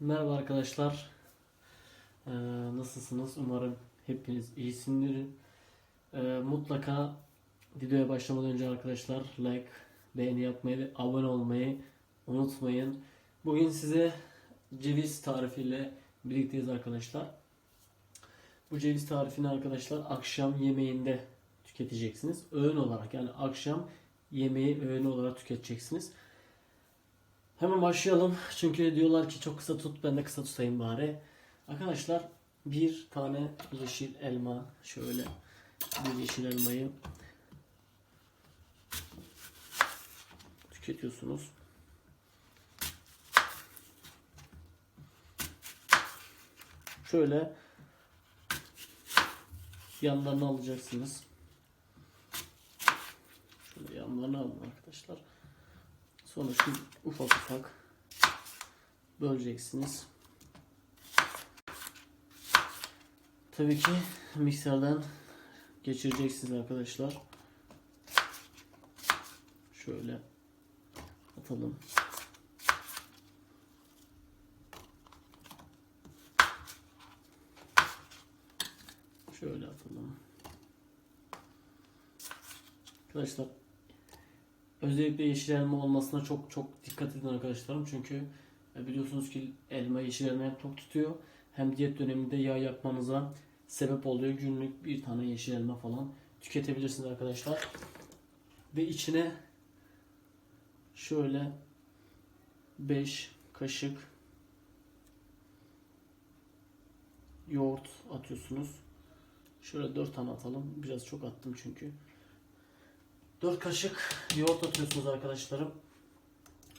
Merhaba arkadaşlar. Ee, nasılsınız? Umarım hepiniz iyisindir. Ee, mutlaka videoya başlamadan önce arkadaşlar like, beğeni yapmayı ve abone olmayı unutmayın. Bugün size ceviz tarifiyle birlikteyiz arkadaşlar. Bu ceviz tarifini arkadaşlar akşam yemeğinde tüketeceksiniz. Öğün olarak yani akşam yemeği öğün olarak tüketeceksiniz. Hemen başlayalım. Çünkü diyorlar ki çok kısa tut. Ben de kısa tutayım bari. Arkadaşlar bir tane yeşil elma şöyle bir yeşil elmayı tüketiyorsunuz. Şöyle yanlarını alacaksınız. Şöyle yanlarını alın arkadaşlar. Sonra şu ufak ufak böleceksiniz. Tabii ki mikserden geçireceksiniz arkadaşlar. Şöyle atalım. Şöyle atalım. Arkadaşlar Özellikle yeşil elma olmasına çok çok dikkat edin arkadaşlarım. Çünkü e, biliyorsunuz ki elma yeşil elma hem tok tutuyor hem diyet döneminde yağ yakmanıza sebep oluyor. Günlük bir tane yeşil elma falan tüketebilirsiniz arkadaşlar. Ve içine şöyle 5 kaşık yoğurt atıyorsunuz. Şöyle 4 tane atalım. Biraz çok attım çünkü. 4 kaşık yoğurt atıyorsunuz arkadaşlarım.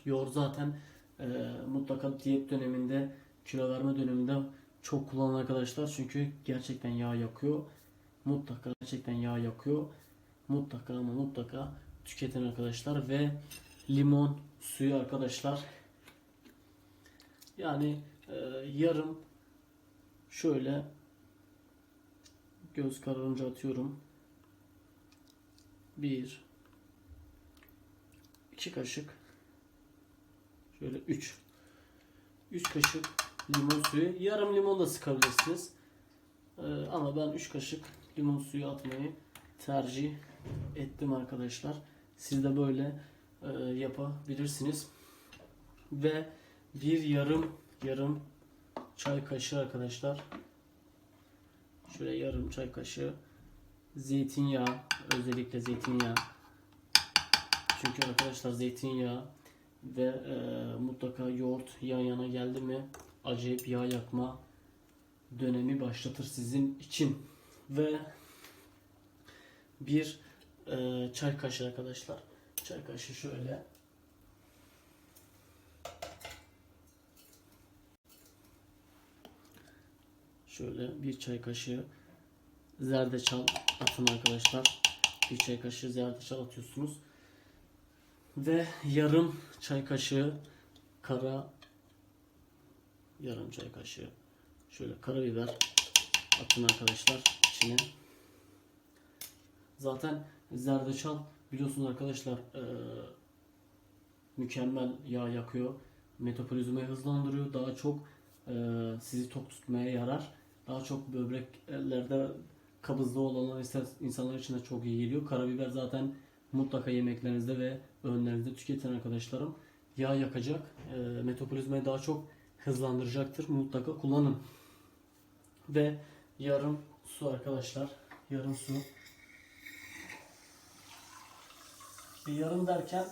Yoğurt zaten e, mutlaka diyet döneminde, kilo verme döneminde çok kullanılan arkadaşlar. Çünkü gerçekten yağ yakıyor. Mutlaka gerçekten yağ yakıyor. Mutlaka ama mutlaka tüketin arkadaşlar. Ve limon suyu arkadaşlar. Yani e, yarım şöyle göz kararınca atıyorum. 1 2 kaşık. Şöyle 3 3 kaşık limon suyu. Yarım limon da sıkabilirsiniz. Ee, ama ben 3 kaşık limon suyu atmayı tercih ettim arkadaşlar. Siz de böyle e, yapabilirsiniz. Ve bir yarım yarım çay kaşığı arkadaşlar. Şöyle yarım çay kaşığı zeytinyağı özellikle zeytinyağı çünkü arkadaşlar zeytinyağı ve e, mutlaka yoğurt yan yana geldi mi acayip yağ yakma dönemi başlatır sizin için. Ve bir e, çay kaşığı arkadaşlar. Çay kaşığı şöyle. Şöyle bir çay kaşığı zerdeçal atın arkadaşlar. Bir çay kaşığı zerdeçal atıyorsunuz. Ve yarım çay kaşığı kara yarım çay kaşığı şöyle karabiber atın arkadaşlar içine. Zaten zerdeçal biliyorsunuz arkadaşlar mükemmel yağ yakıyor. Metabolizmayı hızlandırıyor. Daha çok sizi tok tutmaya yarar. Daha çok böbreklerde kabızlığı olanlar insanlar için de çok iyi geliyor. Karabiber zaten mutlaka yemeklerinizde ve öğünlerinizde tüketin arkadaşlarım. Yağ yakacak, e, metabolizmayı daha çok hızlandıracaktır. Mutlaka kullanın. Ve yarım su arkadaşlar. Yarım su. Bir yarım derken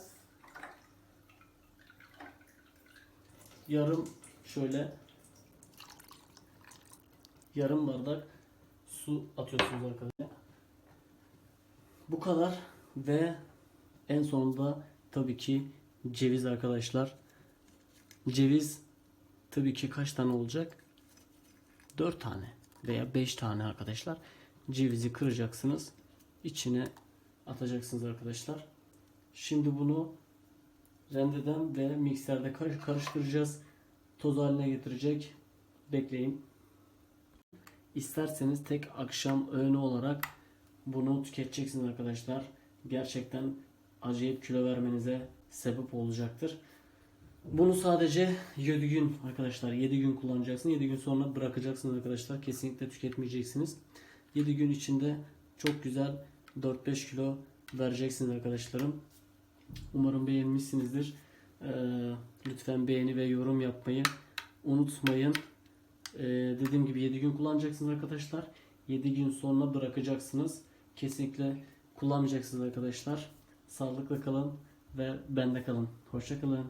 yarım şöyle yarım bardak su atıyorsunuz arkadaşlar. Bu kadar ve en sonunda tabii ki ceviz arkadaşlar. Ceviz tabii ki kaç tane olacak? 4 tane veya 5 tane arkadaşlar. Cevizi kıracaksınız. içine atacaksınız arkadaşlar. Şimdi bunu rendeden ve mikserde karıştıracağız. Toz haline getirecek. Bekleyin. İsterseniz tek akşam öğünü olarak bunu tüketeceksiniz arkadaşlar. Gerçekten acayip kilo vermenize sebep olacaktır. Bunu sadece 7 gün arkadaşlar 7 gün kullanacaksınız. 7 gün sonra bırakacaksınız arkadaşlar. Kesinlikle tüketmeyeceksiniz. 7 gün içinde çok güzel 4-5 kilo vereceksiniz arkadaşlarım. Umarım beğenmişsinizdir. Ee, lütfen beğeni ve yorum yapmayı unutmayın. Ee, dediğim gibi 7 gün kullanacaksınız arkadaşlar. 7 gün sonra bırakacaksınız. Kesinlikle kullanmayacaksınız arkadaşlar. Sağlıklı kalın ve bende kalın. Hoşça kalın.